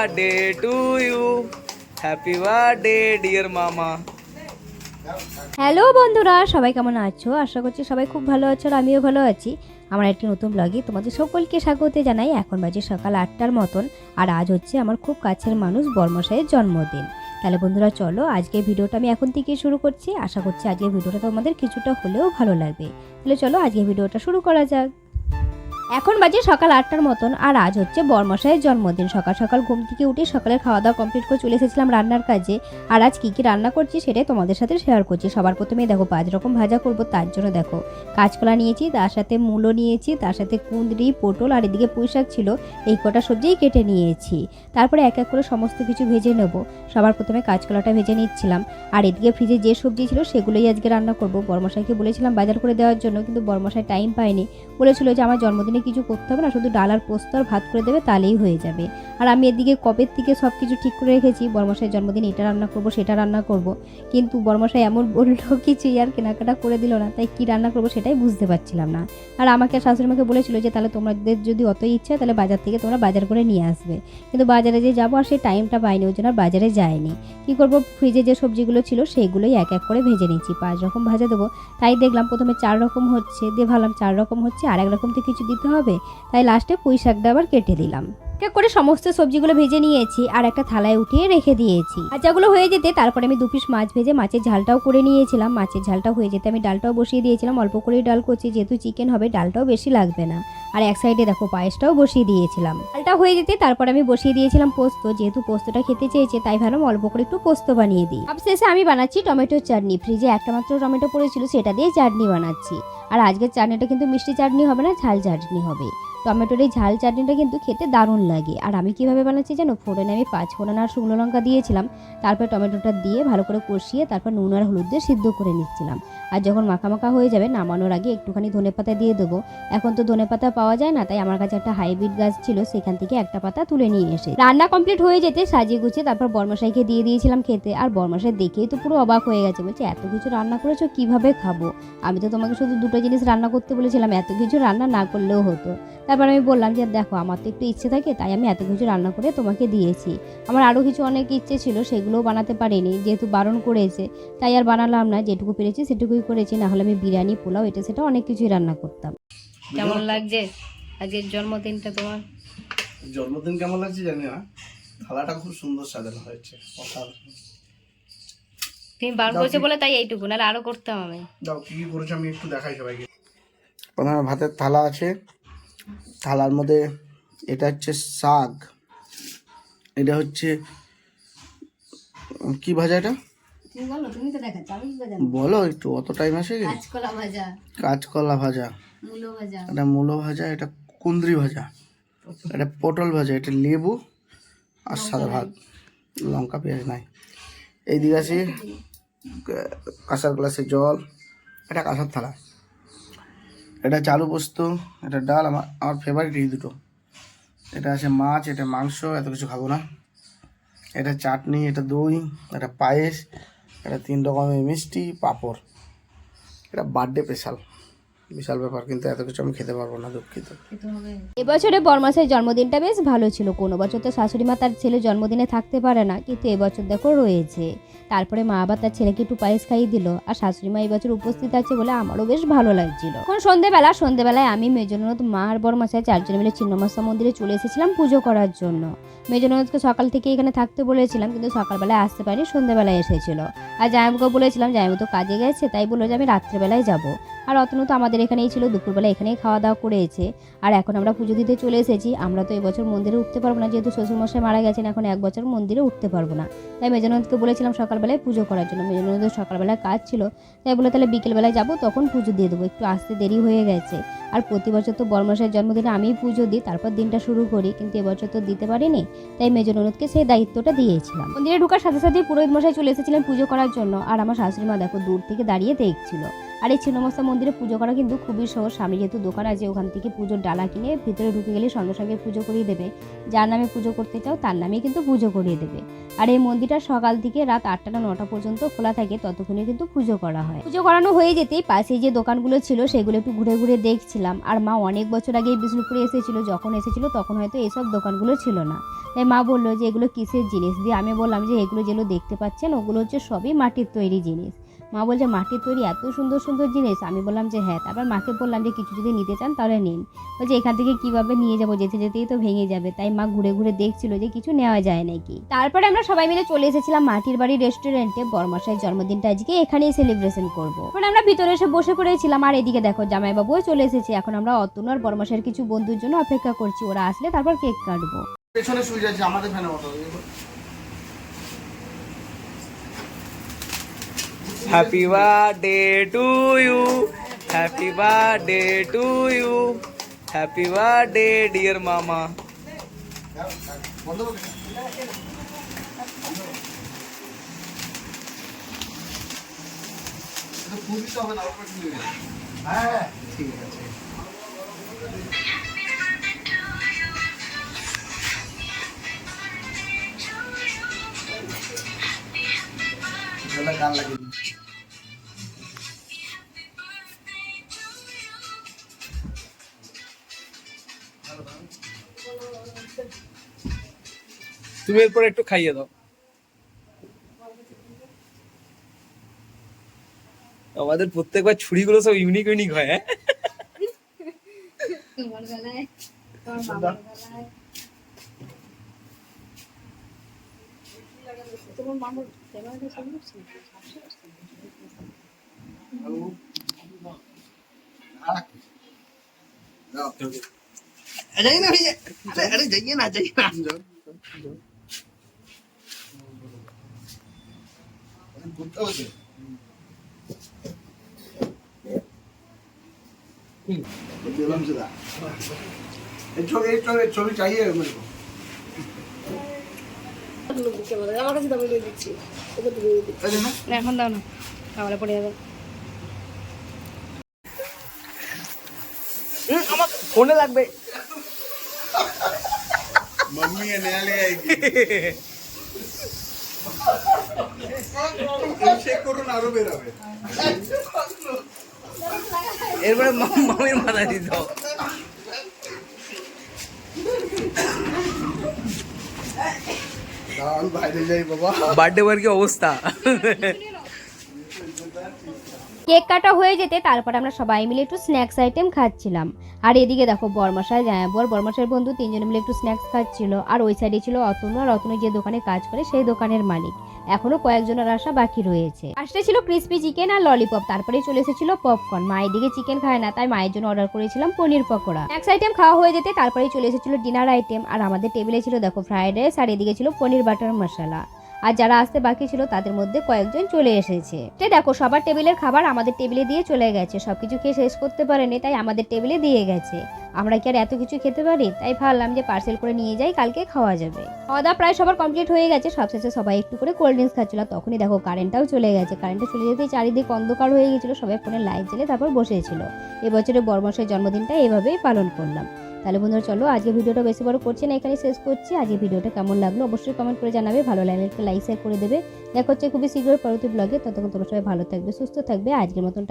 Birthday to you happy birthday dear মামা hello বন্ধুরা, সবাই কেমন আছো? আশা করছি সবাই খুব ভালো আছো আর আমিও ভালো আছি। আমার একটি নতুন ব্লগে তোমাদের সকলকে স্বাগত জানাই। এখন বাজে সকাল আটটার মতন আর আজ হচ্ছে আমার খুব কাছের মানুষ বর্মশাইয়ের জন্মদিন। তাহলে বন্ধুরা চলো আজকে ভিডিওটা আমি এখন থেকে শুরু করছি। আশা করছি আজকে ভিডিওটা তোমাদের কিছুটা হলেও ভালো লাগবে। তাহলে চলো আজকে ভিডিওটা শুরু করা যাক। এখন বাজে সকাল আটটার মতন, আর আজ হচ্ছে বর্মশাইয়ের জন্মদিন। সকাল সকাল ঘুম থেকে উঠে সকালে খাওয়া দাওয়া কমপ্লিট করে চলে এসেছিলাম রান্নার কাজে। আর আজ কী কী রান্না করছি সেটাই তোমাদের সাথে শেয়ার করছি। সবার প্রথমেই দেখো, পাঁচ রকম ভাজা করব, তার জন্য দেখো কাঁচকলা নিয়েছি, তার সাথে মূলো নিয়েছি, তার সাথে কুঁদরি, পটল, আর এদিকে পুঁই শাক ছিল, এই কটা সবজিই কেটে নিয়েছি। তারপরে এক এক করে সমস্ত কিছু ভেজে নেব। সবার প্রথমে কাঁচকলাটা ভেজে নিচ্ছিলাম। আর এদিকে ফ্রিজে যে সবজি ছিল সেগুলোই আজকে রান্না করব। বর্মশাইকে বলেছিলাম বাজার করে দেওয়ার জন্য, কিন্তু বর্মশাই টাইম পায়নি। বলেছিল যে আমার জন্মদিনে কিছু করতে হবে না, শুধু ডাল আর পোস্ত আর ভাত করে দেবে, তাহলেই হয়ে যাবে। আর আমি এদিকে কবের থেকে সব কিছু ঠিক করে রেখেছি, বর্মশাইয়ের জন্মদিন এটা রান্না করব, সেটা রান্না করব। কিন্তু বর্মশাই এমন বলল কিছুই আর কেনাকাটা করে দিল না, তাই কি রান্না করব সেটাই বুঝতে পারছিলাম না। আর আমাকে আর শাশুড়ি মাকে বলেছিল যে, তাহলে তোমাদের যদি অতই ইচ্ছা, তাহলে বাজার থেকে তোমরা বাজার করে নিয়ে আসবে। কিন্তু বাজারে যে যাব আর সেই টাইমটা পাইনি, ওই জন্য আর বাজারে যায়নি। কী করব? ফ্রিজে যে সবজিগুলো ছিল সেইগুলোই এক এক করে ভেজে নিচ্ছি পাঁচ রকম ভাজা দেবো, তাই দেখলাম প্রথমে চার রকম হচ্ছে, দিয়ে ভাবলাম চার রকম হচ্ছে আর এক রকম তো কিছু দিতে হবে। তাই লাস্টে পুঁই শাকটা আবার কেটে দিলাম। এক এক করে সমস্ত সবজিগুলো ভেজে নিয়েছি আর একটা থালায় উঠিয়ে রেখে দিয়েছি। ভাজাগুলো হয়ে যেতে তারপরে আমি দু পিস মাছ ভেজে মাছের ঝালটাও করে নিয়েছিলাম। মাছের ঝালটা হয়ে যেতে আমি ডালটাও বসিয়ে দিয়েছিলাম। অল্প করেই ডাল করছি যেহেতু চিকেন হবে, ডালটাও বেশি লাগবে না। আর এক সাইডে দেখো পায়েসটাও বসিয়ে দিয়েছিলাম। ডালটা হয়ে যেতে তারপর আমি বসিয়ে দিয়েছিলাম পোস্ত। যেহেতু পোস্তটা খেতে চেয়েছে, তাই ভাবলাম অল্প করে একটু পোস্ত বানিয়ে দিই। শেষে আমি বানাচ্ছি টমেটোর চাটনি। ফ্রিজে একটা মাত্র টমেটো পড়েছিল, সেটা দিয়ে চাটনি বানাচ্ছি। আর আজকের চাটনিটা কিন্তু মিষ্টি চাটনি হবে না, ঝাল চাটনি হবে। টমেটোর এই ঝাল চাটনিটা কিন্তু খেতে দারুণ লাগে। আর আমি কীভাবে বানাচ্ছি জানো? ফোড়নে আমি পাঁচ ফোড়ন আর শুকনো লঙ্কা দিয়েছিলাম। তারপর টমেটোটা দিয়ে ভালো করে কষিয়ে তারপর নুন আর হলুদ দিয়ে সিদ্ধ করে নিচ্ছিলাম। আর যখন মাখা মাখা হয়ে যাবে, নামানোর আগে একটুখানি ধনে পাতা দিয়ে দেবো। এখন তো ধনে পাতা পাওয়া যায় না, তাই আমার কাছে একটা হাইব্রিড গাছ ছিল, সেখান থেকে একটা পাতা তুলে নিয়ে এসে। রান্না কমপ্লিট হয়ে যেতে সাজিয়ে গুছিয়ে তারপর বর্মশাইকে দিয়ে দিয়েছিলাম খেতে। আর বর্মশাই দেখেই তো পুরো অবাক হয়ে গেছে, বলছে, এত কিছু রান্না করেছ, কীভাবে খাব? আমি তো তোমাকে শুধু দুটো জিনিস রান্না করতে বলেছিলাম, এত কিছু রান্না না করলেও হতো। তারপর আমি বললাম যে দেখো আমার তো একটু ইচ্ছে থাকে তাই আমি এত কিছু রান্না করে তোমাকে দিয়েছি। আমার আরও কিছু অনেক ইচ্ছে ছিল সেগুলোও বানাতে পারিনি যেহেতু বারণ করেছে তাই আর বানালাম না যেটুকু পেরেছি সেটুকুই করেছি না হলে আমি বিরিয়ানি পোলাও এটা সেটা অনেক কিছুই রান্না করতাম। কেমন লাগছে আজকের জন্মদিনটা তোমার? জন্মদিন কেমন লাগছে জানি না থালাটা খুব সুন্দর সাজানো হয়েছে তুমি বার করেছ বলে তাই এইটুকু নাহলে আরও করতাম আমি। দাও কি কি করেছ আমি একটু দেখাই সবাইকে। প্রথমে ভাতের থালা আছে থালার মধ্যে এটা হচ্ছে শাক। এটা হচ্ছে কি ভাজা এটা? বলো একটু অত টাইম আছে কি? কাঁচকলা ভাজা। এটা মূলো ভাজা এটা কুন্দ্রি ভাজা। এটা পটল ভাজা এটা লেবু আর সাদা ভাত। লঙ্কা পেঁয়াজ নাই। এইদিকে আছে কাঁসার গ্লাসে জল। এটা কাঁসার থালা। এটা চালু পোস্ত, এটা ডাল, আমার আমার ফেভারিট এই দুটো। এটা আছে মাছ, এটা মাংস, এত কিছু খাব না। এটা চাটনি, এটা দই, এটা পায়েস, এটা তিন রকমের মিষ্টি, পাঁপড়। এটা বার্থডে স্পেশাল বিশাল ব্যাপার কিন্তু এত কিছু আমি খেতে পারব না দুঃখিত। এবছরে বরমাসের জন্মদিনটা বেশ ভালো ছিল। কোনো বছর তো শাশুড়ি মা তার ছেলে জন্মদিনে থাকতে পারে না কিন্তু এবছর দেখো রয়েছে। তারপরে মা আবার তার ছেলেকে একটু পায়েস খাইয়ে দিল আর শাশুড়ি মা এবছর উপস্থিত আছে বলে আমারও বেশ ভালো লাগছিল। এখন সন্ধেবেলা সন্ধেবেলায় আমি মেজননদ মা আর বরমাসায় চারজন মিলে ছিন্নমাসা মন্দিরে চলে এসেছিলাম পুজো করার জন্য। মেজননদকে সকাল থেকে এখানে থাকতে বলেছিলাম কিন্তু সকালবেলায় আসতে পারিনি সন্ধেবেলায় এসেছিল। আর জামাইবাবুকে বলেছিলাম জামাইবাবু তো কাজে গেছে তাই বলল যে আমি রাত্রেবেলায় যাব। আর অতনু তো আমাদের এখানেই ছিল, দুপুরবেলা এখানেই খাওয়া দাওয়া করেছে। আর এখন আমরা পুজো দিতে চলে এসেছি, আমরা তো এবছর মন্দিরে উঠতে পারব না, যেহেতু শ্বশুরমশাই মারা গেছেন, এখন এক বছর মন্দিরে উঠতে পারব না। তাই মেজনন্দকে বলেছিলাম সকালবেলায় পুজো করার জন্য মেজনন্দের সকালবেলায় কাজ ছিল। তাই বলে তাহলে বিকেলবেলায় যাব, তখন পুজো দিয়ে দেবো, একটু আসতে দেরি হয়ে গেছে। আর প্রতি বছর তো বর্মশাইয়ের জন্মদিনে আমিই পুজো দিই, তারপর দিনটা শুরু করি, কিন্তু এবছর তো দিতে পারিনি, তাই মেজনন্দকে সেই দায়িত্বটা দিয়েছিলাম। মন্দিরে ঢুকার সাথে সাথে পুরোহিত মশাই চলে এসেছিলেন পুজো করার জন্য, আর আমার শাশুড়ি মা দেখো দূর থেকে দাঁড়িয়ে দেখছিল। আর এই ছিন্নমস্তা মন্দিরে পুজো করা কিন্তু খুবই সহজ। সামনে যেহেতু দোকান আছে, ওখান থেকে পুজোর ডালা কিনে ভিতরে ঢুকে গেলে সঙ্গে সঙ্গে পুজো করিয়ে দেবে। যার নামে পুজো করতে চাও, তার নামে কিন্তু পুজো করিয়ে দেবে। আর এই মন্দিরটা সকাল থেকে রাত আটটা না নটা পর্যন্ত খোলা থাকে, ততক্ষণে কিন্তু পুজো করা হয়। পুজো করানো হয়ে যেতেই পাশে যে দোকানগুলো ছিল, সেগুলো একটু ঘুরে ঘুরে দেখছিলাম। আর মা অনেক বছর আগে বিষ্ণুপুরে এসেছিল, যখন এসেছিল তখন হয়তো এইসব দোকানগুলো ছিল না। তাই মা বলল যে, এগুলো কিসের জিনিস? দিয়ে আমি বললাম যে, এগুলো যেগুলো দেখতে পাচ্ছেন, ওগুলো হচ্ছে সবই মাটির তৈরি জিনিস। মা বলছে, মাটির তৈরি এত সুন্দর সুন্দর জিনিস। আমি বললাম যে হ্যাঁ। তারপর মাকে বললাম যে, কিছু যদি নিতে চান তাহলে নিন। বলছে, এখান থেকে কীভাবে নিয়ে যাব? যেতে যেতেই তো ভেঙে যাবে। তাই মা ঘুরে ঘুরে দেখছিল যে, কিছু নেওয়া যায় নাকি। তারপরে আমরা সবাই মিলে চলে এসেছিলাম মাটির বাড়ি রেস্টুরেন্টে। বর্মাশাই জন্মদিনটা আজকে এখানেই সেলিব্রেশন করব। এখন আমরা ভিতরে এসে বসে পড়েছিলাম। আর এদিকে দেখো, জামাইবাবুও চলে এসেছে। এখন আমরা অতনু আর বর্মাশাইয়ের কিছু বন্ধুর জন্য অপেক্ষা করছি। ওরা আসলে তারপর কেক কাটবো। পেছনে সুইচ আছে আমাদের ফ্যানে মতো। Happy birthday to you happy birthday to you happy birthday dear মামা বন্ধ করে ফুল দিতে হবে না অল্প একটু দিবে। হ্যাঁ ঠিক আছে গলা গান লাগিয়ে তুমি এরপর একটু খাইয়ে দাও। আমাদের প্রত্যেকবার ছুরিগুলো সব ইউনিক ইউনিক হয় হ্যাঁ? তোমার বেলায় তোমার जाओ घूमता हो दिलम से एक छवि एक छवि एक छवि चाहिए मेरे को আমার কাছে দামি দিয়ে দিচ্ছি ওকে তুমি দিয়ে দিচ্ছি अरे ना না এখন দাও না খাবারে পড়ে যাবে আমার ফোনে লাগবে मम्मी है नया ले आएगी চেক করুন আরো বেরাবে এরপরে মা- মামির মাথা দিতে দাও দাঁড়ান বাইরে যাই বাবা বার্থডে বার কি অবস্থা কেক কাটা হয়ে যেতে তারপর আমরা সবাই মিলে একটু স্ন্যাক্স আইটেম খাচ্ছিলাম। আর এদিকে দেখো বর্মশাই জামাইবর বর্মশাইয়ের বন্ধু তিনজন মিলে একটু স্ন্যাক্স খাচ্ছিল। আর ওই সাইডে ছিল অতনু, আর অতনু যে দোকানে কাজ করে সেই দোকানের মালিক। এখনও কয়েকজনের আসা বাকি রয়েছে। আসতে ছিল ক্রিসপি চিকেন আর ললিপপ তারপরে চলে এসেছিল পপকর্ন মা এদিকে চিকেন খায় না, তাই মায়ের জন্য অর্ডার করেছিলাম পনির পকোড়া। স্ন্যাক্স আইটেম খাওয়া হয়ে যেতে তারপরে চলে এসেছিল ডিনার আইটেম আর আমাদের টেবিলে ছিল দেখো ফ্রাইড রাইস আর এদিকে ছিল পনির বাটার মশলা আর যারা আসতে বাকি ছিল তাদের মধ্যে কয়েকজন চলে এসেছে। তো দেখো, সবার টেবিলের খাবার আমাদের টেবিলে দিয়ে চলে গেছে। সবকিছু খেয়ে শেষ করতে পারেনি, তাই আমাদের টেবিলে দিয়ে গেছে। আমরা কি আর এত কিছু খেতে পারি? তাই ভাবলাম যে পার্সেল করে নিয়ে যাই, কালকে খাওয়া যাবে। খাওয়া দাওয়া প্রায় সবার কমপ্লিট হয়ে গেছে, সবশেষে সবাই একটু করে কোল্ড ড্রিঙ্কস খাচ্ছিল। তখনই দেখো কারেন্টটাও চলে গেছে। কারেন্টটা চলে যেতেই চারিদিক অন্ধকার হয়ে গেছিল, সবাই ফোনে লাইট জ্বেলে তারপর বসেছিল। এবছরের বর্মশের জন্মদিনটা এভাবেই পালন করলাম। তাহলে বন্ধুরা চলো আজকে ভিডিওটা বেশি বড় করছি না এখানে শেষ করছি। আজকে ভিডিওটা কেমন লাগল অবশ্যই কমেন্ট করে জানাবে, ভালো লাগলে একটা লাইক শেয়ার করে দেবে। দেখা হচ্ছে খুবই শীঘ্রই পরবর্তী ব্লগে ততক্ষণ তোমার সবাই ভালো থাকবে, সুস্থ থাকবে, আজকের মতন